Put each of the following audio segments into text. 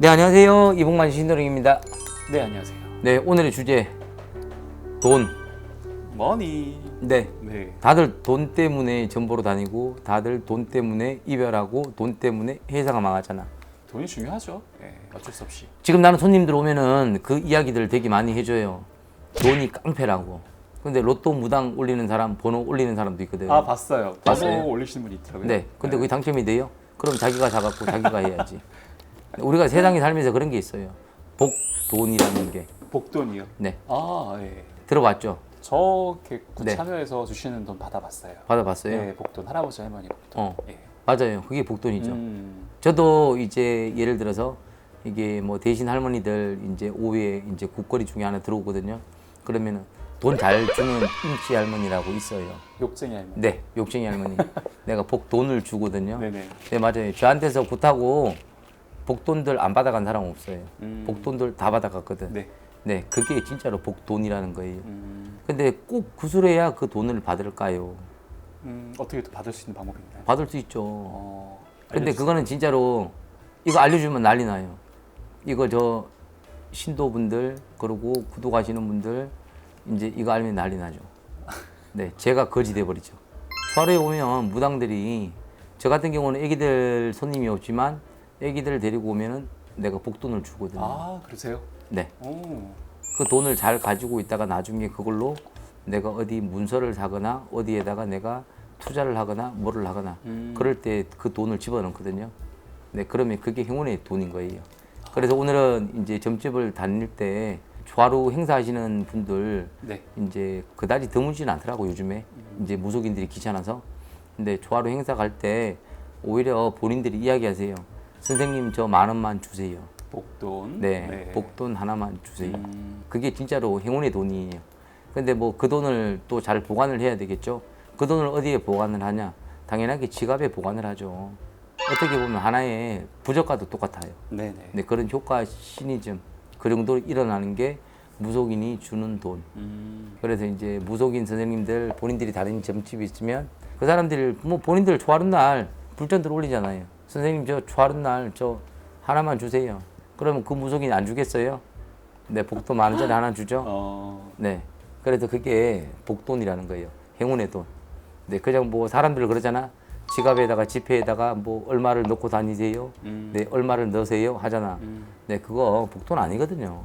네 안녕하세요 이봉만 신도령입니다. 네 안녕하세요. 네 오늘의 주제 돈. 머니. 네 네. 다들 돈 때문에 전보로 다니고 다들 돈 때문에 이별하고 돈 때문에 회사가 망하잖아. 돈이 중요하죠. 네, 어쩔 수 없이. 지금 나는 손님들 오면은 그 이야기들 되게 많이 해줘요. 돈이 깡패라고. 근데 로또 무당 올리는 사람 번호 올리는 사람도 있거든. 아 봤어요. 봤어요? 번호 올리시는 분이 있더라고요. 네. 근데 그게 당첨이 돼요? 그럼 자기가 사갖고 자기가 해야지. 우리가 세상에 살면서 그런 게 있어요. 복돈이라는 게. 복돈이요. 네. 아 예. 들어봤죠? 저 개구 네. 참여해서 주시는 돈 받아봤어요. 받아봤어요? 네, 복돈 할아버지 할머니 복돈. 어. 예. 맞아요. 그게 복돈이죠. 음, 저도 이제 예를 들어서 이게 뭐 대신 할머니들 이제 오후에 이제 국거리 중에 하나 들어오거든요. 그러면은 돈 잘 주는 임치 할머니라고 있어요. 욕쟁이 할머니. 네, 욕쟁이 할머니. 내가 복 돈을 주거든요. 네네. 네, 맞아요. 저한테서 굿하고 복돈들 안 받아간 사람 없어요. 음. 복돈들 다 받아갔거든. 네. 네, 그게 진짜로 복돈이라는 거예요. 음, 근데 꼭 구술해야 그 돈을 받을까요? 음, 어떻게 또 받을 수 있는 방법이 있나요? 받을 수 있죠. 어, 근데 알려주세요. 그거는 진짜로 이거 알려주면 난리 나요. 이거 저 신도분들 그리고 구독하시는 분들 이제 이거 알면 난리 나죠. 네, 제가 거지 돼 버리죠. 초하루에 오면 무당들이 저 같은 경우는 애기들 손님이 없지만 애기들 데리고 오면은 내가 복돈을 주거든요. 아 그러세요? 네, 오. 그 돈을 잘 가지고 있다가 나중에 그걸로 내가 어디 문서를 사거나 어디에다가 내가 투자를 하거나 뭐를 하거나 음. 그럴 때 그 돈을 집어넣거든요. 네, 그러면 그게 행운의 돈인 거예요. 그래서 오늘은 이제 점집을 다닐 때 좌루 행사하시는 분들 네. 이제 그다지 드물지는 않더라고 요즘에 이제 무속인들이 귀찮아서 근데 조화로 행사 갈 때 오히려 본인들이 이야기하세요. 선생님 저 만 원만 주세요. 복돈. 네, 복돈 하나만 주세요. 음, 그게 진짜로 행운의 돈이에요. 근데 뭐 그 돈을 또 잘 보관을 해야 되겠죠. 그 돈을 어디에 보관을 하냐? 당연하게 지갑에 보관을 하죠. 어떻게 보면 하나의 부적과도 똑같아요. 네네. 근데 그런 효과 시니즘 그 정도로 일어나는 게 무속인이 주는 돈. 음, 그래서 이제 무속인 선생님들 본인들이 다른 점집이 있으면 그 사람들이 뭐 본인들 좋아하는 날 불전들 올리잖아요. 선생님 저 좋아하는 날저 하나만 주세요. 그러면 그 무속인 안 주겠어요? 네, 복돈 만 원짜리 하나 주죠. 어, 네. 그래서 그게 복돈이라는 거예요. 행운의 돈. 네, 그냥 뭐 사람들 그러잖아. 지갑에다가 지폐에다가 뭐 얼마를 넣고 다니세요. 음, 네, 얼마를 넣으세요 하잖아. 음, 네, 그거 복돈 아니거든요.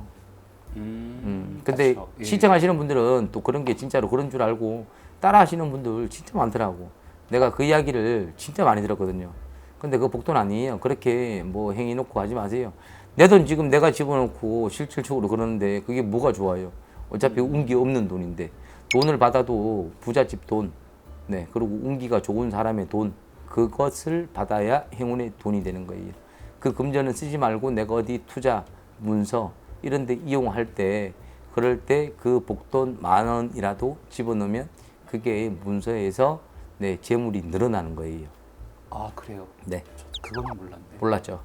음, 음, 근데 그렇죠. 예. 시청하시는 분들은 또 그런 게 진짜로 그런 줄 알고 따라 하시는 분들 진짜 많더라고. 내가 그 이야기를 진짜 많이 들었거든요. 근데 그거 복돈 아니에요. 그렇게 뭐 행위 놓고 하지 마세요. 내 돈 지금 내가 집어넣고 실질적으로 그러는데 그게 뭐가 좋아요? 어차피 운기 없는 돈인데 돈을 받아도 부잣집 돈, 네 그리고 운기가 좋은 사람의 돈 그것을 받아야 행운의 돈이 되는 거예요. 그 금전은 쓰지 말고 내가 어디 투자, 문서 이런 데 이용할 때 그럴 때 그 복돈 만 원이라도 집어넣으면 그게 문서에서 네 재물이 늘어나는 거예요. 아 그래요. 네. 저 그거는 몰랐네. 몰랐죠.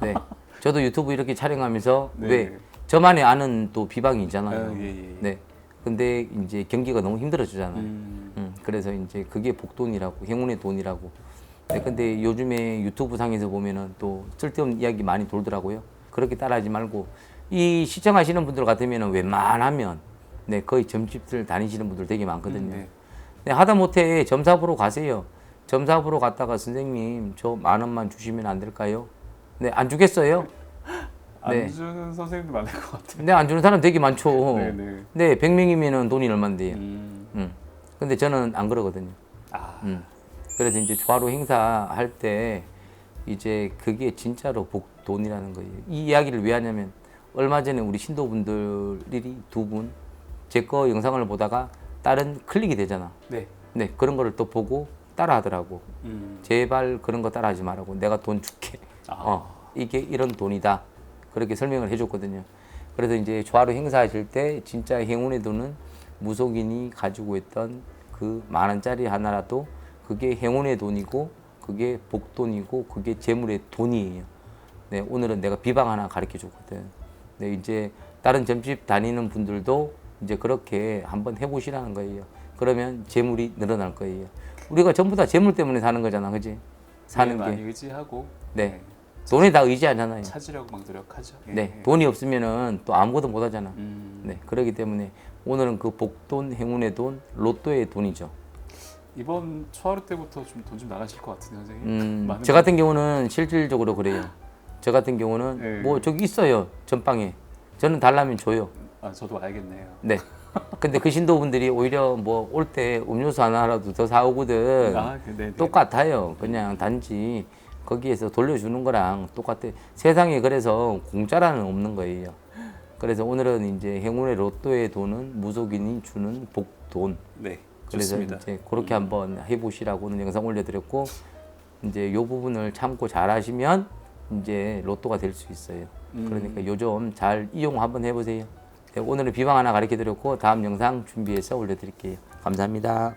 네. 저도 유튜브 이렇게 촬영하면서 네. 왜 저만의 아는 또 비방이 있잖아요. 아, 예, 예. 네. 근데 이제 경기가 너무 힘들어지잖아요. 음, 음, 그래서 이제 그게 복돈이라고 행운의 돈이라고. 네, 근데 요즘에 유튜브 상에서 보면은 또 쓸데없는 이야기 많이 돌더라고요. 그렇게 따라하지 말고 이 시청하시는 분들 같으면은 웬만하면 네 거의 점집들 다니시는 분들 되게 많거든요. 음, 네. 네, 하다 못해 점사 보러 가세요. 점사보러 갔다가 선생님 저 만 원만 주시면 안 될까요? 네, 안 주겠어요? 안 네. 주는 선생님도 많을 것 같아요. 네, 안 주는 사람 되게 많죠. 네, 네. 네, 100명이면은 돈이 얼만데요. 음, 음. 근데 저는 안 그러거든요. 아, 음. 그래서 이제 조화로 행사할 때 이제 그게 진짜로 복돈이라는 거예요. 이 이야기를 왜 하냐면 얼마 전에 우리 신도분들이 두 분 제 거 영상을 보다가 다른 클릭이 되잖아. 네. 네, 그런 거를 또 보고 따라 하더라고. 음, 제발 그런 거 따라 하지 말라고. 내가 돈 줄게. 아. 어, 이게 이런 돈이다. 그렇게 설명을 해줬거든요. 그래서 이제 조화로 행사하실 때 진짜 행운의 돈은 무속인이 가지고 있던 그 만 원짜리 하나라도 그게 행운의 돈이고 그게 복돈이고 그게 재물의 돈이에요. 네, 오늘은 내가 비방 하나 가르쳐 줬거든. 네, 이제 다른 점집 다니는 분들도 이제 그렇게 한번 해보시라는 거예요. 그러면 재물이 늘어날 거예요. 우리가 전부 다 재물 때문에 사는 거잖아, 그지? 사는 네, 게. 많이 의지하고. 네. 돈에 다 의지하잖아요. 찾으려고 막 노력하죠. 예. 네, 돈이 없으면은 또 아무것도 못 하잖아. 음, 네, 그렇기 때문에 오늘은 그 복돈, 행운의 돈, 로또의 돈이죠. 이번 초하루 때부터 좀 돈 좀 나가실 것 같은데 선생님. 음, 많은 저 같은 경우는 실질적으로 그래요. 저 같은 경우는 네. 뭐 저기 있어요 전방에. 저는 달라면 줘요. 아 저도 알겠네요. 네. 근데 그 신도분들이 오히려 뭐 올 때 음료수 하나라도 더 사오거든. 아, 그, 네, 네. 똑같아요. 그냥 단지 거기에서 돌려주는 거랑 똑같아요. 세상에 그래서 공짜라는 없는 거예요. 그래서 오늘은 이제 행운의 로또의 돈은 무속인이 주는 복돈. 네, 그래서 좋습니다. 이제 그렇게 한번 해보시라고 오늘 영상 올려드렸고 이제 요 부분을 참고 잘 하시면 이제 로또가 될 수 있어요. 음. 그러니까 요점 잘 이용 한번 해보세요. 네, 오늘은 비방 하나 가르쳐 드렸고 다음 영상 준비해서 올려드릴게요. 감사합니다.